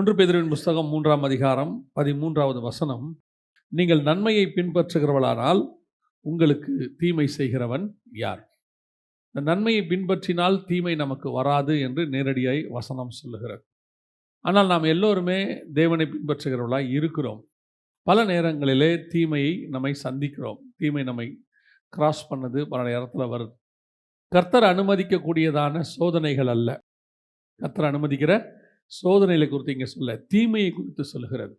ஒன்று பேதரின் புஸ்தகம் மூன்றாம் அதிகாரம் பதிமூன்றாவது வசனம். நீங்கள் நன்மையை பின்பற்றுகிறவளானால் உங்களுக்கு தீமை செய்கிறவன் யார்? இந்த நன்மையை பின்பற்றினால் தீமை நமக்கு வராது என்று நேரடியாய் வசனம் சொல்லுகிறது. ஆனால் நாம் எல்லோருமே தேவனை பின்பற்றுகிறவர்களாக இருக்கிறோம். பல நேரங்களிலே தீமையை நம்மை சந்திக்கிறோம். தீமை நம்மை கிராஸ் பண்ணது பல நேரத்தில் வருது. கர்த்தர் அனுமதிக்கக்கூடியதான சோதனைகள் அல்ல. கர்த்தர் அனுமதிக்கிற சோதனைகளை குறித்து இங்கே சொல்ல தீமையை குறித்து சொல்லுகிறது.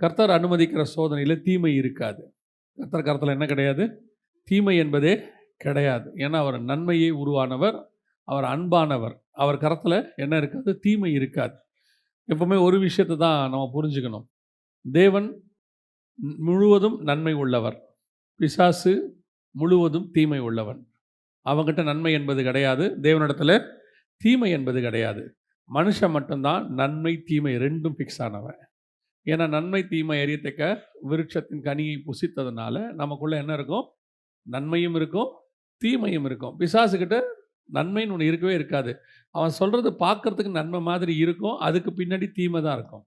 கர்த்தர் அனுமதிக்கிற சோதனையில் தீமை இருக்காது. கர்த்தர் கருத்தில் என்ன கிடையாது? தீமை என்பதே கிடையாது. ஏன்னா அவர் நன்மையை உருவானவர் அவர் அன்பானவர். அவர் கரத்தில் என்ன இருக்காது? தீமை இருக்காது. எப்பவுமே ஒரு விஷயத்தை தான் நம்ம புரிஞ்சுக்கணும். தேவன் முழுவதும் நன்மை உள்ளவர். பிசாசு முழுவதும் தீமை உள்ளவன். அவங்ககிட்ட நன்மை என்பது கிடையாது. தேவனிடத்தில் தீமை என்பது கிடையாது. மனுஷன் மட்டும்தான் நன்மை தீமை ரெண்டும் ஃபிக்ஸ் ஆனவன். ஏன்னா நன்மை தீமை எரியத்தக்க விருட்சத்தின் கனியை புசித்ததுனால நமக்குள்ள என்ன இருக்கும்? நன்மையும் இருக்கும் தீமையும் இருக்கும். பிசாசுக்கிட்ட நன்மைன்னு ஒன்று இருக்கவே இருக்காது. அவன் சொல்கிறது பார்க்கறதுக்கு நன்மை மாதிரி இருக்கும் அதுக்கு பின்னாடி தீமை தான் இருக்கும்.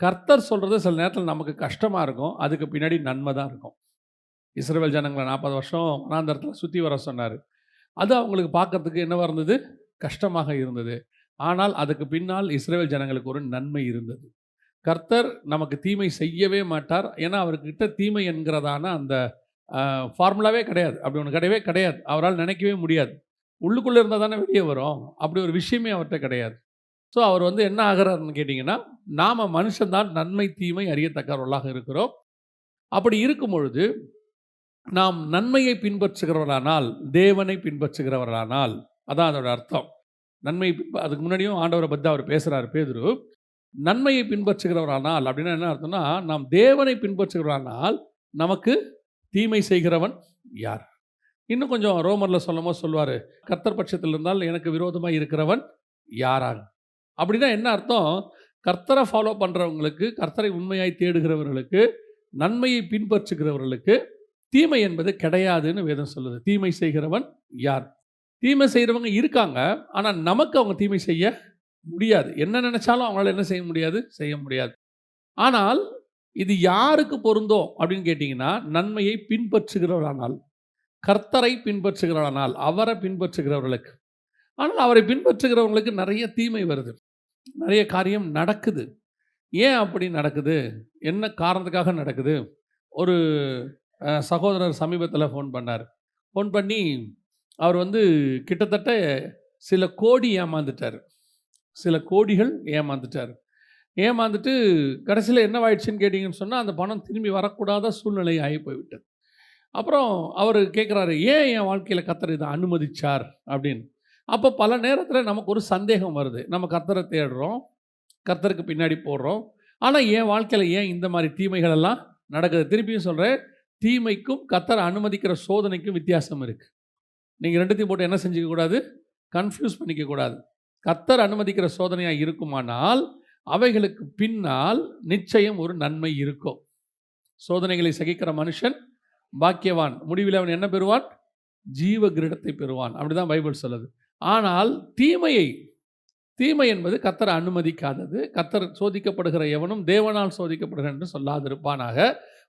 கர்த்தர் சொல்கிறது சில நேரத்தில் நமக்கு கஷ்டமாக இருக்கும் அதுக்கு பின்னாடி நன்மை தான் இருக்கும். இஸ்ரேல் ஜனங்களை நாற்பது வருஷம் வனாந்தரத்தில் சுற்றி வர சொன்னார். அது அவங்களுக்கு பார்க்கறதுக்கு என்னவாக இருந்தது? கஷ்டமாக இருந்தது. ஆனால் அதுக்கு பின்னால் இஸ்ரேல் ஜனங்களுக்கு ஒரு நன்மை இருந்தது. கர்த்தர் நமக்கு தீமை செய்யவே மாட்டார். ஏன்னா அவர்கிட்ட தீமை என்கிறதான அந்த ஃபார்முலாவே கிடையாது. அப்படி ஒன்று கிடையவே கிடையாது. அவரால் நினைக்கவே முடியாது. உள்ளுக்குள்ளே இருந்தால் தானே வெளியே வரும். அப்படி ஒரு விஷயமே அவர்கிட்ட கிடையாது. ஸோ அவர் வந்து என்ன ஆகிறாருன்னு கேட்டிங்கன்னா நாம் மனுஷன்தான் நன்மை தீமை அறியத்தக்கவர்களாக இருக்கிறோம். அப்படி இருக்கும் பொழுது நாம் நன்மையை பின்பற்றுகிறவர்களானால் தேவனை பின்பற்றுகிறவர்களானால் அதான் அதோட அர்த்தம். நன்மை அதுக்கு முன்னாடியும் ஆண்டவரை பற்றி அவர் பேசுகிறார் பேதுரு. நன்மையை பின்பற்றுகிறவரானால் அப்படின்னா என்ன அர்த்தம்னா நாம் தேவனை பின்பற்றுகிறவரானால் நமக்கு தீமை செய்கிறவன் யார்? இன்னும் கொஞ்சம் ரோமரில் சொல்லமோ சொல்லுவார் கர்த்தர் பட்சத்தில் இருந்தால் எனக்கு விரோதமாக இருக்கிறவன் யாராக அப்படின்னா என்ன அர்த்தம்? கர்த்தரை ஃபாலோ பண்ணுறவங்களுக்கு கர்த்தரை உண்மையாய் தேடுகிறவர்களுக்கு நன்மையை பின்பற்றுகிறவர்களுக்கு தீமை என்பது கிடையாதுன்னு வேதம் சொல்லுது. தீமை செய்கிறவன் யார்? தீமை செய்கிறவங்க இருக்காங்க. ஆனால் நமக்கு அவங்க தீமை செய்ய முடியாது. என்ன நினச்சாலும் அவங்களால என்ன செய்ய முடியாது? செய்ய முடியாது. ஆனால் இது யாருக்கு பொருந்தோம் அப்படின்னு கேட்டிங்கன்னா நன்மையை பின்பற்றுகிறவரானால் கர்த்தரை பின்பற்றுகிறவரானால் அவரை பின்பற்றுகிறவர்களுக்கு. ஆனால் அவரை பின்பற்றுகிறவங்களுக்கு நிறைய தீமை வருது. நிறைய காரியம் நடக்குது. ஏன் அப்படி நடக்குது? என்ன காரணத்துக்காக நடக்குது? ஒரு சகோதரர் சமீபத்தில் ஃபோன் பண்ணார். ஃபோன் பண்ணி அவர் வந்து கிட்டத்தட்ட சில கோடி ஏமாந்துட்டார். சில கோடிகள் ஏமாந்துட்டார். ஏமாந்துட்டு கடைசியில் என்னவாயிடுச்சுன்னு கேட்டிங்கன்னு சொன்னால் அந்த பணம் திரும்பி வரக்கூடாத சூழ்நிலை ஆகி போய்விட்டது. அப்புறம் அவர் கேட்குறாரு ஏன் என் வாழ்க்கையில் கத்தர் இதை அனுமதிச்சார்? அப்படின்னு. அப்போ பல நேரத்தில் நமக்கு ஒரு சந்தேகம் வருது. நம்ம கத்தரை தேடுறோம் கர்த்தருக்கு பின்னாடி போடுறோம். ஆனால் என் வாழ்க்கையில் ஏன் இந்த மாதிரி தீமைகள் எல்லாம் நடக்குது? திருப்பியும் சொல்கிறேன் தீமைக்கும் கத்தரை அனுமதிக்கிற சோதனைக்கும் வித்தியாசம் இருக்குது நீங்கள் ரெண்டுத்தையும் போட்டு என்ன செஞ்சுக்கக்கூடாது கன்ஃபியூஸ் பண்ணிக்கக்கூடாது கத்தர் அனுமதிக்கிற சோதனையாக இருக்குமானால் அவைகளுக்கு பின்னால் நிச்சயம் ஒரு நன்மை இருக்கும். சோதனைகளை சகிக்கிற மனுஷன் பாக்கியவான். முடிவில் அவன் என்ன பெறுவான்? ஜீவ கிரீடத்தை பெறுவான். அப்படிதான் பைபிள் சொல்லுது. ஆனால் தீமையை தீமை என்பது கத்தர் அனுமதிக்காதது. கத்தர் சோதிக்கப்படுகிற எவனும் தேவனால் சோதிக்கப்படுகிற என்று சொல்லாதிருப்பானாக.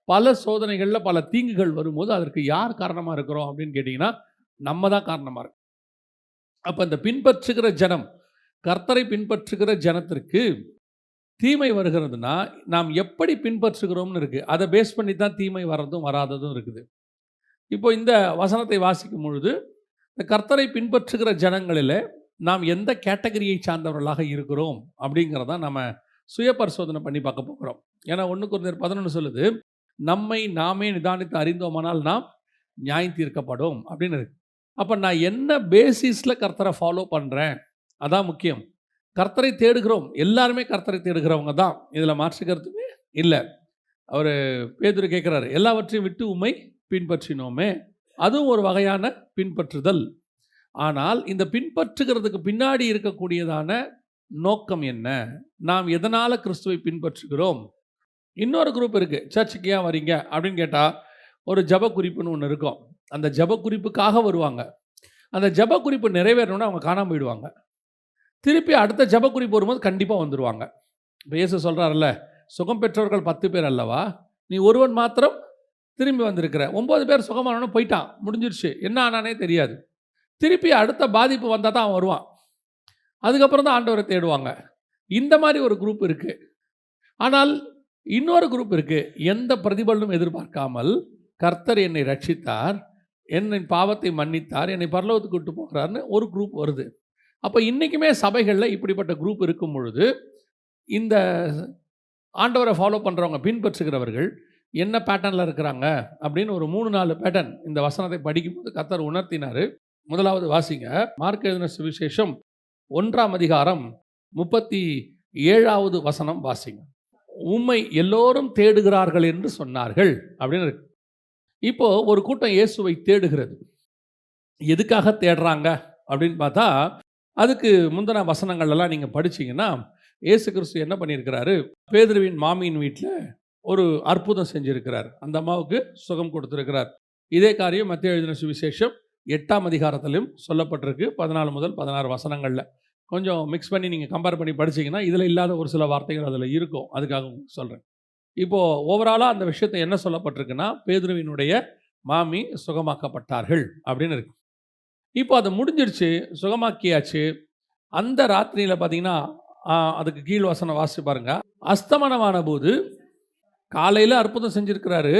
பல சோதனைகளில் பல தீங்குகள் வரும்போது அதற்கு யார் காரணமாக இருக்கிறோம் அப்படின்னு கேட்டிங்கன்னா நம்ம தான் காரணமாக இருக்கும் அப்போ இந்த பின்பற்றுகிற ஜனம் கர்த்தரை பின்பற்றுகிற ஜனத்திற்கு தீமை வருகிறதுனா நாம் எப்படி பின்பற்றுகிறோம்னு இருக்குது அதை பேஸ் பண்ணி தான் தீமை வர்றதும் வராததும் இருக்குது. இப்போ இந்த வசனத்தை வாசிக்கும் பொழுது இந்த கர்த்தரை பின்பற்றுகிற ஜனங்களில் நாம் எந்த கேட்டகரியை சார்ந்தவர்களாக இருக்கிறோம் அப்படிங்கிறத நம்ம சுய பரிசோதனை பண்ணி பார்க்க போகிறோம். ஏன்னா ஒன்று குறைந்தர் பதினொன்று சொல்லுது நம்மை நாமே நிதானித்து அறிந்தோமானால் நாம் நியாயம் தீர்க்கப்படும் அப்படின்னு இருக்கு. அப்போ நான் என்ன பேசிஸில் கர்த்தரை ஃபாலோ பண்ணுறேன் அதான் முக்கியம். கர்த்தரை தேடுகிறோம். எல்லாருமே கர்த்தரை தேடுகிறவங்க தான். இதில் மாற்றுக்கிறதுமே இல்லை. அவர் பேதுரு கேட்குறாரு எல்லாவற்றையும் விட்டு உண்மை பின்பற்றினோமே. அதுவும் ஒரு வகையான பின்பற்றுதல். ஆனால் இந்த பின்பற்றுகிறதுக்கு பின்னாடி இருக்கக்கூடியதான நோக்கம் என்ன? நாம் எதனால் கிறிஸ்துவை பின்பற்றுகிறோம்? இன்னொரு குரூப் இருக்குது சர்ச்சுக்கு ஏன் வரீங்க? அப்படின்னு கேட்டால் ஒரு ஜப குறிப்புன்னு ஒன்று இருக்கும். அந்த ஜப குறிப்புக்காக வருவாங்க. அந்த ஜப குறிப்பு நிறைவேறணும்னு அவங்க காணாம போயிடுவாங்க. திருப்பி அடுத்த ஜப குறிப்பு வரும்போது கண்டிப்பாக வந்துடுவாங்க இப்போ இயேசு சொல்கிறாருல்ல சுகம் பெற்றவர்கள் பத்து பேர் அல்லவா? நீ ஒருவன் மாத்திரம் திரும்பி வந்திருக்கிற. ஒம்பது பேர் சுகமானவனும் போயிட்டான். முடிஞ்சிருச்சு. என்ன ஆனானே தெரியாது. திருப்பி அடுத்த பாதிப்பு வந்தால் தான் அவன் வருவான். அதுக்கப்புறம் தான் ஆண்டவரை தேடுவாங்க. இந்த மாதிரி ஒரு குரூப் இருக்குது ஆனால் இன்னொரு குரூப் இருக்குது எந்த பிரதிபலனும் எதிர்பார்க்காமல் கர்த்தர் என்னை ரட்சித்தார். என்னை பாவத்தை மன்னித்தார் என்னை பரலோகத்துக்கு விட்டு போகிறார்னு ஒரு குரூப் வருது. அப்போ இன்றைக்குமே சபைகளில் இப்படிப்பட்ட குரூப் இருக்கும் பொழுது இந்த ஆண்டவரை ஃபாலோ பண்ணுறவங்க பின்பற்றுகிறவர்கள் என்ன பேட்டர்னில் இருக்கிறாங்க அப்படின்னு ஒரு மூணு நாலு பேட்டர்ன் இந்த வசனத்தை படிக்கும்போது கத்தர் உணர்த்தினார். முதலாவது வாசிங்க மார்க் எழுதின சுவிசேஷம் ஒன்றாம் அதிகாரம் முப்பத்தி ஏழாவது வசனம் வாசிங்க. உம்மை எல்லோரும் தேடுகிறார்கள் என்று சொன்னார்கள் அப்படின்னு இருக்கு. இப்போ ஒரு கூட்டம் இயேசுவை தேடுகிறது. எதுக்காக தேடுறாங்க? அப்படின்னு பார்த்தா அதுக்கு முந்தின வசனங்கள் எல்லாம் நீங்கள் படிச்சீங்கன்னா ஏசு கிறிஸ்து என்ன பண்ணியிருக்கிறாரு? பேதுருவின் மாமியின் வீட்டில் ஒரு அற்புதம் செஞ்சுருக்கிறார். அந்த அம்மாவுக்கு சுகம் கொடுத்துருக்கிறார். இதே காரியம் மத்திய எழுதின சுவிசேஷம் எட்டாம் அதிகாரத்திலும் சொல்லப்பட்டிருக்கு பதினாலு முதல் பதினாறு வசனங்களில். கொஞ்சம் மிக்ஸ் பண்ணி நீங்கள் கம்பேர் பண்ணி படிச்சீங்கன்னா இதில் இல்லாத ஒரு சில வார்த்தைகள் அதில் இருக்கும். அதுக்காக சொல்கிறேன் இப்போது ஓவராலாக அந்த விஷயத்தை என்ன சொல்லப்பட்டிருக்குன்னா பேதுருவினுடைய மாமி சுகமாக்கப்பட்டார்கள் அப்படின்னு இருக்கு. இப்போ அது முடிஞ்சிருச்சு சுகமாக்கியாச்சு. அந்த ராத்திரியில் பார்த்தீங்கன்னா அதுக்கு கீழ் வசனம் வாசிச்சு பாருங்க. அஸ்தமனமான போது காலையில் அற்புதம் செஞ்சுருக்கிறாரு.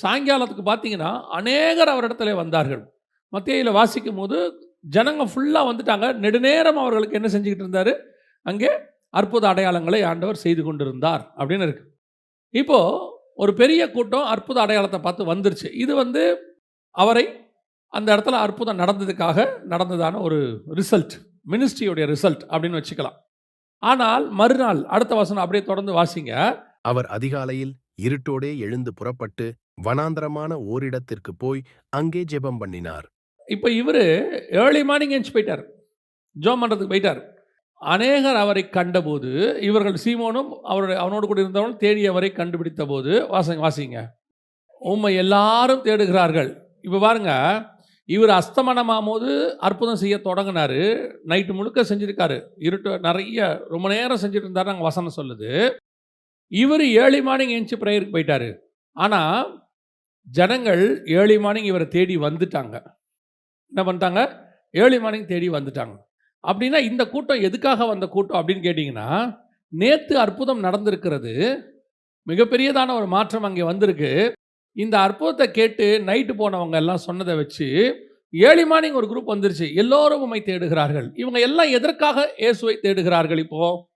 சாயங்காலத்துக்கு பார்த்தீங்கன்னா அநேகர் அவரிடத்துல வந்தார்கள். மத்தியில் வாசிக்கும் போது ஜனங்க ஃபுல்லாக வந்துட்டாங்க. நெடுநேரம் அவர்களுக்கு என்ன செஞ்சுக்கிட்டு இருந்தார்? அங்கே அற்புத அடையாளங்களை ஆண்டவர் செய்து கொண்டிருந்தார் அப்படின்னு இருக்கு. இப்போ ஒரு பெரிய கூட்டம் அற்புத அடையாளத்தை பார்த்து வந்துருச்சு. இது வந்து அவரை அந்த இடத்துல அற்புதம் நடந்ததுக்காக நடந்ததான ஒரு ரிசல்ட் மினிஸ்ட்ரியோடைய ரிசல்ட் அப்படின்னு வச்சுக்கலாம். ஆனால் மறுநாள் அடுத்த வசனம் அப்படியே தொடர்ந்து வாசிங்க. அவர் அதிகாலையில் இருட்டோடே எழுந்து புறப்பட்டு வனாந்தரமான ஓரிடத்திற்கு போய் அங்கே ஜெபம் பண்ணினார். இப்போ இவர் ஏர்லி மார்னிங் எஞ்சி போயிட்டார். ஜோம் பண்ணுறதுக்கு போயிட்டார். அநேகர் அவரை கண்டபோது இவர்கள் சீமோனும் அவருடைய அவனோடு கூட இருந்தவனும் தேடி அவரை கண்டுபிடித்த போது வாசங்க வாசிங்க. உம்மை எல்லாரும் தேடுகிறார்கள். இப்போ பாருங்க இவர் அஸ்தமனமாகும் போது அற்புதம் செய்ய தொடங்கினாரு. நைட்டு முழுக்க செஞ்சுருக்காரு. இருட்டு நிறைய ரொம்ப நேரம் செஞ்சுட்டு இருந்தார் நாங்கள் வசனம் சொல்லுது. இவர் ஏர்லி மார்னிங் எஞ்சி ப்ரேயருக்கு போயிட்டாரு. ஆனால் ஜனங்கள் ஏர்லி மார்னிங் இவரை தேடி வந்துட்டாங்க. என்ன பண்ணிட்டாங்க? ஏர்லி மார்னிங் தேடி வந்துட்டாங்க. அப்படின்னா இந்த கூட்டம் எதுக்காக வந்த கூட்டம் அப்படின்னு கேட்டிங்கன்னா நேற்று அற்புதம் நடந்திருக்கிறது. மிகப்பெரியதான ஒரு மாற்றம் அங்கே வந்திருக்கு. இந்த அற்புதத்தை கேட்டு நைட்டு போனவங்க எல்லாம் சொன்னதை வச்சு ஏழி மார்னிங் ஒரு குரூப் வந்துருச்சு. எல்லோரும் உண்மை தேடுகிறார்கள். இவங்க எல்லாம் எதற்காக இயேசுவை தேடுகிறார்கள் இப்போ?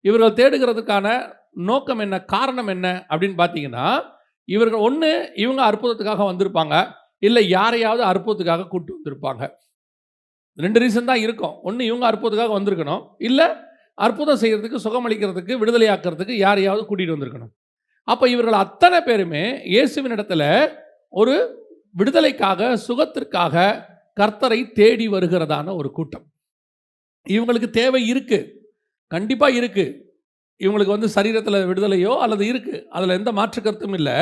இவர்கள் தேடுகிறதுக்கான நோக்கம் என்ன? காரணம் என்ன? அப்படின்னு பார்த்தீங்கன்னா இவர்கள் ஒன்று இவங்க அற்புதத்துக்காக வந்திருப்பாங்க. இல்லை யாரையாவது அற்புதத்துக்காக கூட்டு வந்திருப்பாங்க. ரெண்டு ரீசன் தான் இருக்கும். ஒன்று இவங்க அற்புதத்துக்காக வந்திருக்கணும். இல்லை அற்புதம் செய்கிறதுக்கு சுகமளிக்கிறதுக்கு விடுதலையாக்கிறதுக்கு யாரையாவது கூட்டிகிட்டு வந்திருக்கணும். அப்போ இவர்கள் அத்தனை பேருமே இயேசுவின் இடத்துல ஒரு விடுதலைக்காக சுகத்திற்காக கர்த்தரை தேடி வருகிறதான ஒரு கூட்டம். இவங்களுக்கு தேவை இருக்குது கண்டிப்பாக இருக்குது இவங்களுக்கு வந்து சரீரத்தில் விடுதலையோ அல்லது இருக்குது அதில் எந்த மாற்று கருத்தும் இல்லை.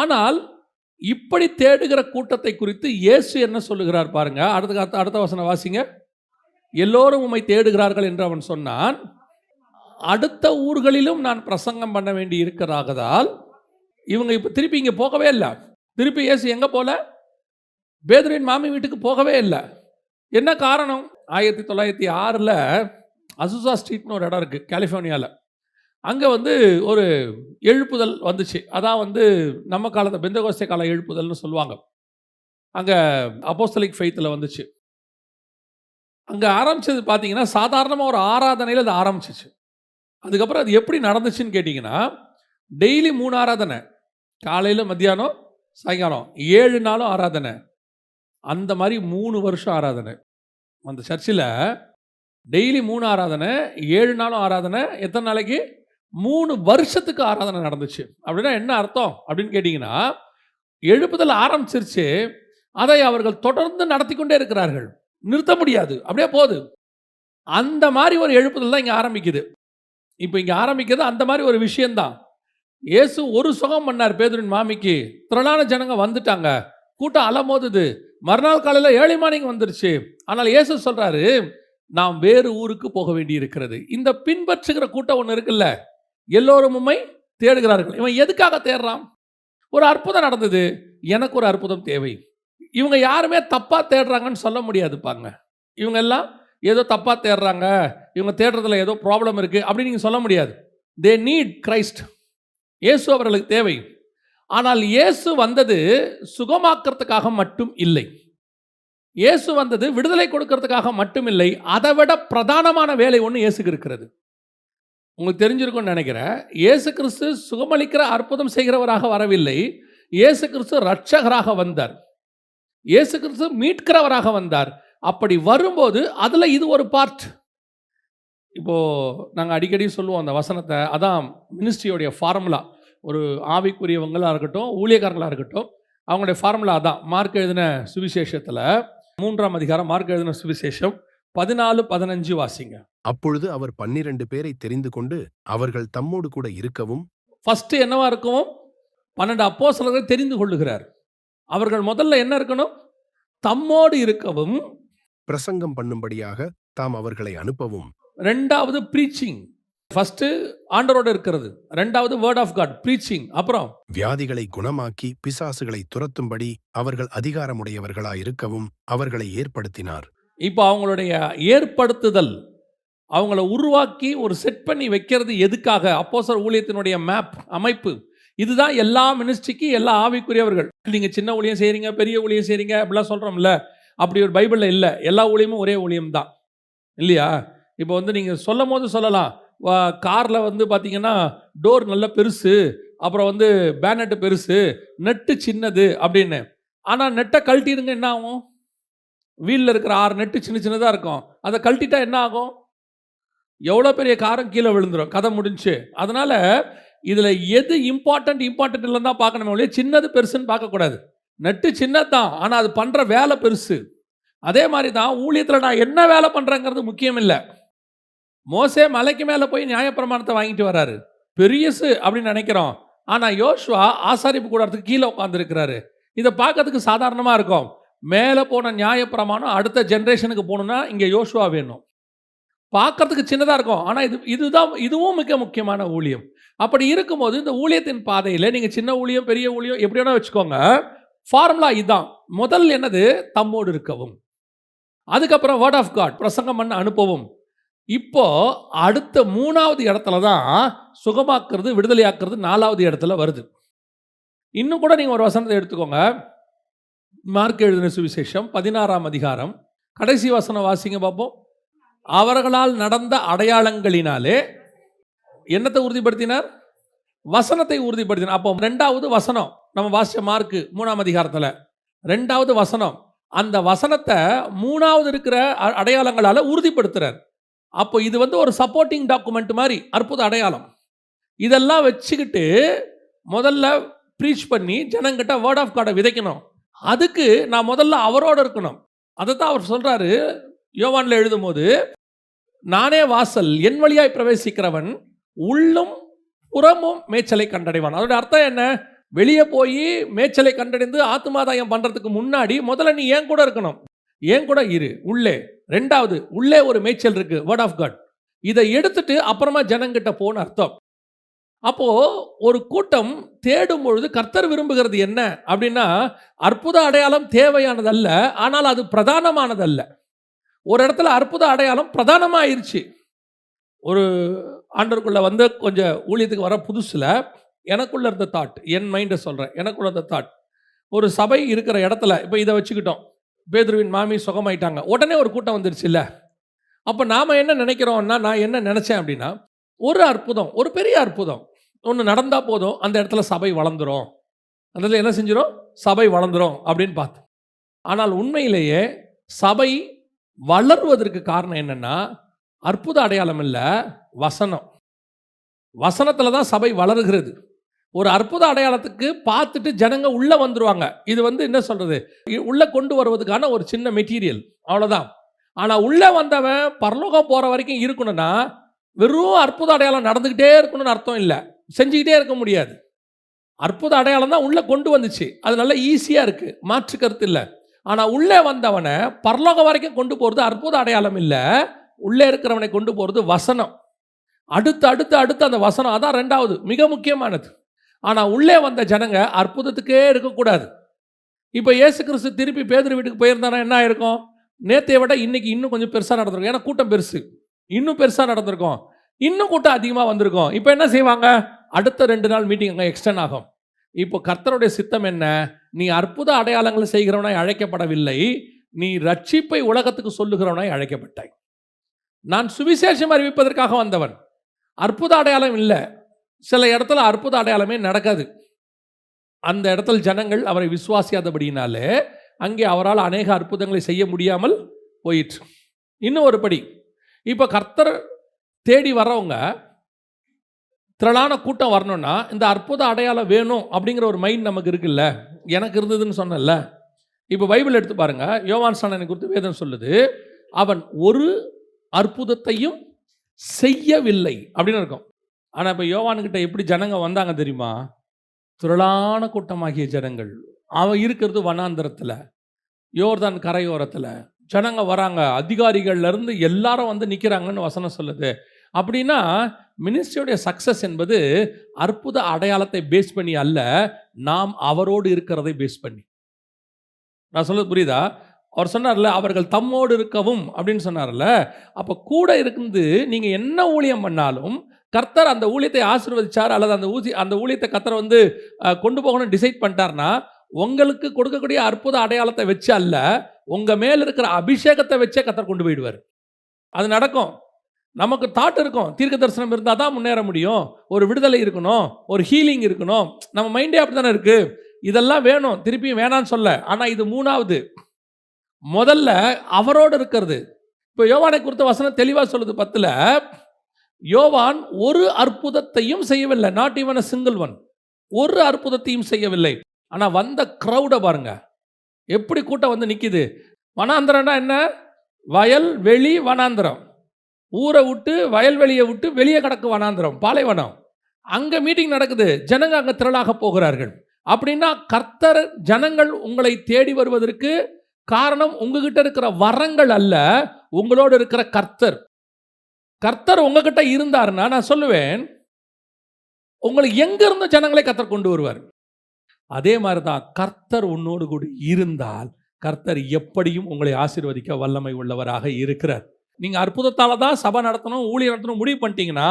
ஆனால் இப்படி தேடுகிற கூட்டத்தை குறித்து இயேசு என்ன சொல்லுகிறார் பாருங்க. அடுத்த அடுத்த அடுத்த வசனம் வாசிங்க. எல்லோரும் உம்மை தேடுகிறார்கள் என்று அவன் சொன்னான். அடுத்த ஊர்களிலும் நான் பிரசங்கம் பண்ண வேண்டி இருக்கிறாகதால் இவங்க இப்போ திருப்பி இங்கே போகவே இல்லை. திருப்பி இயேசு எங்கே போல? பேதுரின் மாமி வீட்டுக்கு போகவே இல்லை. என்ன காரணம்? ஆயிரத்தி தொள்ளாயிரத்தி ஆறில் அசுசா ஸ்ட்ரீட்னு ஒரு இடம் இருக்குது கலிஃபோர்னியாவில் அங்கே வந்து ஒரு எழுப்புதல் வந்துச்சு. அதான் வந்து நம்ம காலத்தை பெந்தகோஸ்தே கால எழுப்புதல்னு சொல்லுவாங்க. அங்கே அப்போஸ்தலிக் ஃபெய்த்தில் வந்துச்சு. அங்கே ஆரம்பிச்சது பார்த்தீங்கன்னா சாதாரணமாக ஒரு ஆராதனையில் அது ஆரம்பிச்சிச்சு. அதுக்கப்புறம் அது எப்படி நடந்துச்சுன்னு கேட்டிங்கன்னா டெய்லி மூணு ஆராதனை. காலையில் மத்தியானம் சாயங்காலம். ஏழு நாளும் ஆராதனை. அந்த மாதிரி மூணு வருஷம் ஆராதனை. அந்த சர்ச்சில் டெய்லி மூணு ஆராதனை ஏழு நாளும் ஆராதனை. எத்தனை நாளைக்கு? மூணு வருஷத்துக்கு ஆராதனை நடந்துச்சு. அப்படின்னா என்ன அர்த்தம்? அப்படின்னு கேட்டிங்கன்னா எழுப்புதல் ஆரம்பிச்சிருச்சு. அதை அவர்கள் தொடர்ந்து நடத்தி கொண்டே இருக்கிறார்கள். நிறுத்த முடியாது. அப்படியே போகுது. அந்த மாதிரி ஒரு எழுப்புதல் தான் இங்கே ஆரம்பிக்குது. இப்போ இங்கே ஆரம்பிக்கிறது அந்த மாதிரி ஒரு விஷயந்தான் இயேசு ஒரு சுகம் பண்ணார் பேதுரின் மாமிக்கு. திரளான ஜனங்க வந்துட்டாங்க. கூட்டம் அலமோதுது. மறுநாள் காலையில் ஏழை மாணிங்க வந்துருச்சு. ஆனால் இயேசு சொல்கிறாரு நாம் வேறு ஊருக்கு போக வேண்டி இருக்கிறது இந்த பின்பற்றுகிற கூட்டம் ஒன்று இருக்குல்ல? எல்லோரும் உண்மை தேடுகிறார்கள். இவன் எதுக்காக தேடுறான்? ஒரு அற்புதம் நடந்தது. எனக்கு ஒரு அற்புதம் தேவை. இவங்க யாருமே தப்பாக தேடுறாங்கன்னு சொல்ல முடியாதுப்பாங்க இவங்க எல்லாம் ஏதோ தப்பாக தேடுறாங்க. இவங்க தேடுறதுல ஏதோ ப்ராப்ளம் இருக்குது அப்படின்னு நீங்கள் சொல்ல முடியாது. தே நீட் கிரைஸ்ட் இயேசு அவர்களுக்கு தேவை. ஆனால் இயேசு வந்தது சுகமாக்கிறதுக்காக மட்டும் இல்லை. இயேசு வந்தது விடுதலை கொடுக்கறதுக்காக மட்டும் இல்லை. அதை விட பிரதானமான வேலை ஒன்று இயேசுக்கு இருக்கிறது. உங்களுக்கு தெரிஞ்சிருக்கும்னு நினைக்கிறேன். இயேசு கிறிஸ்து சுகமளிக்கிற அற்புதம் செய்கிறவராக வரவில்லை. இயேசு கிறிஸ்து ரட்சகராக வந்தார். இயேசு கிறிஸ்து மீட்கிறவராக வந்தார். அப்படி வரும்போது அதில் இது ஒரு பார்ட் இப்போது நாங்கள் அடிக்கடி சொல்லுவோம் அந்த வசனத்தை. அதான் மினிஸ்ட்ரியோடைய ஃபார்முலா ஒரு ஆவிக்குரியவங்களாக இருக்கட்டும் ஊழியக்காரங்களாக இருக்கட்டும் அவங்களுடைய ஃபார்முலா அதான். மார்க் எழுதின சுவிசேஷத்தில் மூன்றாம் அதிகாரம் மார்க் எழுதின சுவிசேஷம். பதினாலு பதினஞ்சு வாசிங்க. அப்பொழுது அவர் பன்னிரண்டு பேரை தெரிந்து கொண்டு அவர்கள் தம்மோடு கூட இருக்கவும் ஃபஸ்ட்டு என்னவா இருக்கும் பன்னெண்டு அப்போஸ்தலர்களை தெரிந்து கொள்ளுகிறார். அவர்கள் முதல்ல என்ன இருக்கணும்? தம்மோடு இருக்கவும். பிரசங்கம் பண்ணும்படியாக தாம் அவர்களை அனுப்பவும். ரெண்டாவது ப்ரீச்சிங் ஃபஸ்ட்டு ஆண்டரோடு இருக்கிறது. ரெண்டாவது வேர்ட் ஆஃப் காட் ப்ரீச்சிங் அப்புறம்? வியாதிகளை குணமாக்கி பிசாசுகளை துரத்தும்படி அவர்கள் அதிகாரமுடையவர்களாயிருக்கவும் அவர்களை ஏற்படுத்தினார். இப்போ அவங்களுடைய ஏற்படுத்துதல் அவங்கள உருவாக்கி ஒரு செட் பண்ணி வைக்கிறது எதுக்காக? அப்போசர் ஊழியத்தினுடைய மேப் அமைப்பு. இதுதான் எல்லா மினிஸ்ட்ரிக்கு எல்லா ஆவிக்குரியவர்கள். நீங்கள் சின்ன ஊழியம் செய்கிறீங்க பெரிய ஊழியம் செய்கிறீங்க அப்படிலாம் சொல்கிறோம்ல அப்படி ஒரு பைபிளில் இல்லை. எல்லா ஊழியமும் ஒரே ஊழியம் தான் இல்லையா? இப்போ வந்து நீங்கள் சொல்லும் போது சொல்லலாம் காரில் வந்து பார்த்தீங்கன்னா டோர் நல்ல பெருசு அப்புறம் வந்து பேனட்டு பெருசு நெட்டு சின்னது அப்படின்னு. ஆனால் நெட்டை கழட்டிடுங்க என்ன ஆகும்? வீலில் இருக்கிற ஆறு நெட்டு சின்ன சின்னதாக இருக்கும். அதை கழட்டிட்டா என்ன ஆகும்? எவ்வளோ பெரிய காரம் கீழே விழுந்துரும். கதை முடிஞ்சு. அதனால் இதில் எது இம்பார்ட்டண்ட் இம்பார்ட்டன்ட் இல்லைன்னு தான் பார்க்கணுமே ஒழிய சின்னது பெருசுன்னு பார்க்கக்கூடாது. நெட்டு சின்னதான் ஆனால் அது பண்ணுற வேலை பெருசு. அதே மாதிரி தான் ஊழியத்தில் நான் என்ன வேலை பண்ணுறேங்கிறது முக்கியம் இல்லை. மோசே மலைக்கு மேலே போய் நியாயப்பிரமாணத்தை வாங்கிட்டு வராரு பெரியசு அப்படின்னு நினைக்கிறோம். ஆனால் யோஷுவா ஆசாரிப்பு கூடத்துக்கு கீழே உட்காந்துருக்கிறாரு இதை பார்க்கறதுக்கு சாதாரணமாக இருக்கும். மேலே போன நியாயப்பிரமாணம் அடுத்த ஜென்ரேஷனுக்கு போகணுன்னா இங்கே யோசுவா வேணும். பார்க்கறதுக்கு சின்னதாக இருக்கும். ஆனால் இது இதுதான் இதுவும் மிக முக்கியமான ஊழியம். அப்படி இருக்கும்போது இந்த ஊழியத்தின் பாதையில் நீங்கள் சின்ன ஊழியம் பெரிய ஊழியம் எப்படி வேணால் வச்சுக்கோங்க. ஃபார்முலா இதுதான் முதல் என்னது? தம்மோடு இருக்கவும். அதுக்கப்புறம் வேர்ட் ஆஃப் காட் பிரசங்கம் பண்ண அனுப்பவும். இப்போ அடுத்த மூணாவது இடத்துல தான் சுகமாக்குறது விடுதலையாக்குறது நாலாவது இடத்துல வருது. இன்னும் கூட நீங்கள் ஒரு வசனத்தை எடுத்துக்கோங்க. மார்க் எழுதின சுவிசேஷம் பதினாறாம் அதிகாரம். கடைசி வசனம் வாசிங்க பார்ப்போம் அவர்களால் நடந்த அடையாளங்களினாலே என்னத்தை உறுதிப்படுத்தினார்? வசனத்தை உறுதிப்படுத்தினார். அப்போ ரெண்டாவது வசனம் நம்ம வாசிச்ச மார்க்கு மூணாம் அதிகாரத்தில். ரெண்டாவது வசனம் அந்த வசனத்தை மூணாவது இருக்கிற அ- உறுதிப்படுத்துகிறார் அப்போ இது வந்து ஒரு சப்போர்ட்டிங் டாக்குமெண்ட் மாதிரி அற்புத அடையாளம். இதெல்லாம் வச்சுக்கிட்டு முதல்ல ப்ரீச் பண்ணி ஜனங்கிட்ட வேர்ட் ஆஃப் காடை விதைக்கணும். அதுக்கு நான் முதல்ல அவரோட இருக்கணும். அதை தான் அவர் சொல்கிறாரு யோவானில் எழுதும்போது நானே வாசல் என் வழியாய் பிரவேசிக்கிறவன் உள்ளும் புறமும் மேய்ச்சலை கண்டடைவான். அதோட அர்த்தம் என்ன? வெளியே போய் மேய்ச்சலை கண்டடைந்து ஆத்மாதாயம் பண்ணுறதுக்கு முன்னாடி முதல்ல நீ ஏன் கூட இருக்கணும்? ஏன் கூட இரு உள்ளே. ரெண்டாவது உள்ளே ஒரு மேய்ச்சல் இருக்கு வேர்ட் ஆஃப் காட் இதை எடுத்துட்டு அப்புறமா ஜனங்கிட்ட போன அர்த்தம். அப்போது ஒரு கூட்டம் தேடும் பொழுது கர்த்தர் விரும்புகிறது என்ன அப்படின்னா அற்புத அடையாளம் தேவையானதல்ல ஆனால் அது பிரதானமானதல்ல. ஒரு இடத்துல அற்புத அடையாளம் பிரதானமாயிருச்சு. ஒரு ஆண்டருக்குள்ளே வந்து கொஞ்சம் ஊழியத்துக்கு வர புதுசில் எனக்குள்ள இருந்த தாட் என் மைண்டை சொல்கிறேன் எனக்குள்ள இருந்த தாட் ஒரு சபை இருக்கிற இடத்துல இப்போ இதை வச்சுக்கிட்டோம். பேதுருவின் மாமி சுகமாயிட்டாங்க. உடனே ஒரு கூட்டம் வந்துருச்சு இல்லை அப்போ நாம் என்ன நினைக்கிறோம்னா நான் என்ன நினச்சேன் அப்படின்னா ஒரு அற்புதம் ஒரு பெரிய அற்புதம். ஒன்று நடந்தால் போதும் அந்த இடத்துல சபை வளர்ந்துரும். அந்த இடத்துல என்ன செஞ்சிடும் சபை வளர்ந்துரும் அப்படின்னு பார்த்தோம் ஆனால் உண்மையிலேயே சபை வளர்வதற்கு காரணம் என்னன்னா அற்புத அடையாளம் இல்லை வசனம். வசனத்தில் தான் சபை வளருகிறது. ஒரு அற்புத அடையாளத்துக்கு பார்த்துட்டு ஜனங்க உள்ளே வந்துடுவாங்க இது வந்து என்ன சொல்கிறது உள்ளே கொண்டு வருவதுக்கான ஒரு சின்ன மெட்டீரியல். அவ்வளோதான் ஆனால் உள்ளே வந்தவன் பரலோகம் போகிற வரைக்கும் இருக்கணும்னா வெறும் அற்புத அடையாளம் நடந்துக்கிட்டே இருக்கணும்னு அர்த்தம் இல்லை. செஞ்சுக்கிட்டே இருக்க முடியாது. அற்புத அடையாளம் தான் உள்ளே கொண்டு வந்துச்சு. அது நல்ல ஈஸியாக இருக்குது மாற்று கருத்து இல்லை. ஆனால் உள்ளே வந்தவனை பரலோகம் வரைக்கும் கொண்டு போகிறது அற்புத அடையாளம் இல்லை. உள்ளே இருக்கிறவனை கொண்டு போகிறது வசனம். அடுத்து அடுத்து அடுத்து அந்த வசனம் அதான் ரெண்டாவது மிக முக்கியமானது. ஆனால் உள்ளே வந்த ஜனங்க அற்புதத்துக்கே இருக்கக்கூடாது. இப்போ இயேசு கிறிஸ்து திருப்பி பேதர் வீட்டுக்கு போயிருந்தானா என்ன ஆயிருக்கும்? நேத்தையை விட இன்னைக்கு இன்னும் கொஞ்சம் பெருசாக நடந்திருக்கும். ஏன்னா கூட்டம் பெருசு. இன்னும் பெருசாக நடந்திருக்கும். இன்னும் கூட்டம் அதிகமாக வந்திருக்கும். இப்போ என்ன செய்வாங்க? அடுத்த ரெண்டு நாள் மீட்டிங் அங்கே எக்ஸ்டெண்ட் ஆகும். இப்போ கர்த்தருடைய சித்தம் என்ன? நீ அற்புத அடையாளங்களை செய்கிறவனாய் அழைக்கப்படவில்லை. நீ ரட்சிப்பை உலகத்துக்கு சொல்லுகிறவனாய் அழைக்கப்பட்டாய். நான் சுவிசேஷம் அறிவிப்பதற்காக வந்தவன். அற்புத அடையாளம் இல்லை. சில இடத்துல அற்புத அடையாளமே நடக்காது. அந்த இடத்துல ஜனங்கள் அவரை விசுவாசியாதபடியினாலே அங்கே அவரால் அநேக அற்புதங்களை செய்ய முடியாமல் போயிற்று. இன்னும் ஒரு படி. இப்போ கர்த்தர் தேடி வர்றவங்க திரளான கூட்டம் வரணும்னா இந்த அற்புத அடையாளம் வேணும் அப்படிங்கிற ஒரு மைண்ட் நமக்கு இருக்குல்ல? எனக்கு இருந்ததுன்னு சொன்னேன்ல. இப்போ பைபிள் எடுத்து பாருங்க. யோவான் சாணனை குறித்து வேதம் சொல்லுது அவன் ஒரு அற்புதத்தையும் செய்யவில்லை அப்படின்னு இருக்கும். ஆனால் இப்போ யோவான்கிட்ட எப்படி ஜனங்க வந்தாங்க தெரியுமா? திரளான கூட்டமாகிய ஜனங்கள். அவன் இருக்கிறது வனாந்தரத்தில் யோர்தான் கரையோரத்தில். ஜனங்க வராங்க. அதிகாரிகள்லேருந்து எல்லாரும் வந்து நிற்கிறாங்கன்னு வசனம் சொல்லுது. அப்படின்னா மினிஸ்ட்ரியோடைய சக்சஸ் என்பது அற்புத அடையாளத்தை பேஸ் பண்ணி அல்ல நாம் அவரோடு இருக்கிறதை பேஸ் பண்ணி. நான் சொல்றது புரியுதா? அவர் சொன்னார்ல அவர்கள் தம்மோடு இருக்கவும் அப்படின்னு சொன்னார்ல அப்போ கூட இருந்து நீங்கள் என்ன ஊழியம் பண்ணாலும் கர்த்தர் அந்த ஊழியத்தை ஆசீர்வதிச்சார் அல்லது அந்த ஊசி அந்த ஊழியத்தை கர்த்தர் வந்து கொண்டு போகணும்னு டிசைட் பண்ணிட்டார்னா உங்களுக்கு கொடுக்கக்கூடிய அற்புத அடையாளத்தை வச்சு அல்ல உங்கள் மேல் இருக்கிற அபிஷேகத்தை வச்சே கத்தர் கொண்டு போயிடுவார். அது நடக்கும். நமக்கு தாட் இருக்கும். தீர்க்க தரிசனம் இருந்தால் தான் முன்னேற முடியும். ஒரு விடுதலை இருக்கணும். ஒரு ஹீலிங் இருக்கணும். நம்ம மைண்டே அப்படி தானே இருக்குது இதெல்லாம் வேணும். திருப்பியும் வேணான்னு சொல்ல. ஆனால் இது மூணாவது. முதல்ல அவரோடு இருக்கிறது. இப்போ யோவானை குறித்த வசனம் தெளிவாக சொல்லுது பத்தில் யோவான் ஒரு அற்புதத்தையும் செய்யவில்லை. Not even a single one ஒரு அற்புதத்தையும் செய்யவில்லை. ஆனால் வந்த க்ரௌடை பாருங்க. எப்படி கூட்டம் வந்து நிற்கிது வனாந்திரம்னா என்ன? வயல் வெளி வனாந்திரம். ஊரை விட்டு வயல்வெளியை விட்டு வெளியே கிடக்கு வனாந்திரம் பாலைவனம். அங்கே மீட்டிங் நடக்குது ஜனங்க அங்கே திரளாக போகிறார்கள். அப்படின்னா கர்த்தர் ஜனங்கள் உங்களை தேடி வருவதற்கு காரணம் உங்ககிட்ட இருக்கிற வரங்கள் அல்ல உங்களோடு இருக்கிற கர்த்தர். கர்த்தர் உங்ககிட்ட இருந்தாருன்னா நான் சொல்லுவேன் உங்களை எங்கேருந்து ஜனங்களை கர்த்தர் கொண்டு வருவார்? அதே மாதிரி தான் கர்த்தர் உன்னோடு கூட இருந்தால் கர்த்தர் எப்படியும் உங்களை ஆசீர்வதிக்க வல்லமை உள்ளவராக இருக்கிறார். நீங்கள் அற்புதத்தால் தான் சபை நடத்தணும் ஊழியர் நடத்தணும் முடிவு பண்ணிட்டீங்கன்னா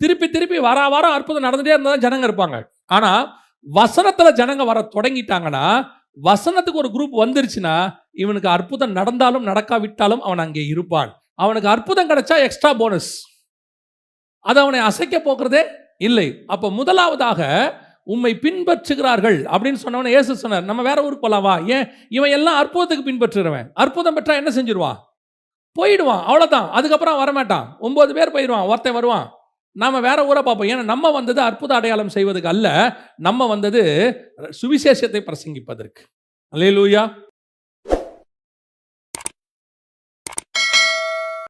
திருப்பி திருப்பி வர வாரம் அற்புதம் நடந்துட்டே இருந்தால் தான் ஜனங்க இருப்பாங்க. ஆனால் வசனத்தில் ஜனங்க வர தொடங்கிட்டாங்கன்னா வசனத்துக்கு ஒரு குரூப் வந்துருச்சுன்னா இவனுக்கு அற்புதம் நடந்தாலும் நடக்காவிட்டாலும் அவன் அங்கே இருப்பான். அவனுக்கு அற்புதம் கிடைச்சா எக்ஸ்ட்ரா போனஸ் அது அவனை அசைக்க போகிறதே இல்லை. அப்போ முதலாவதாக உம்மை பின்பற்றுகிறார்கள் அப்படின்னு சொன்னவன இயேசு சொன்னார். நம்ம வேற ஊருக்கு போலாவா ஏன்? இவன் எல்லாம் அற்புதத்துக்கு பின்பற்றுறவன் அற்புதம் பெற்றா என்ன செஞ்சிருவான்? போயிடுவான். அவ்வளோதான் அதுக்கப்புறம் வரமாட்டான். ஒம்பது பேர் போயிடுவான். ஒருத்தன் வருவான். நாம் வேற ஊரை பார்ப்போம். ஏன்னா நம்ம வந்தது அற்புத அடையாளம் செய்வதற்கு அல்ல. நம்ம வந்தது சுவிசேஷத்தை பிரசங்கிப்பதற்கு. அல்லேலூயா.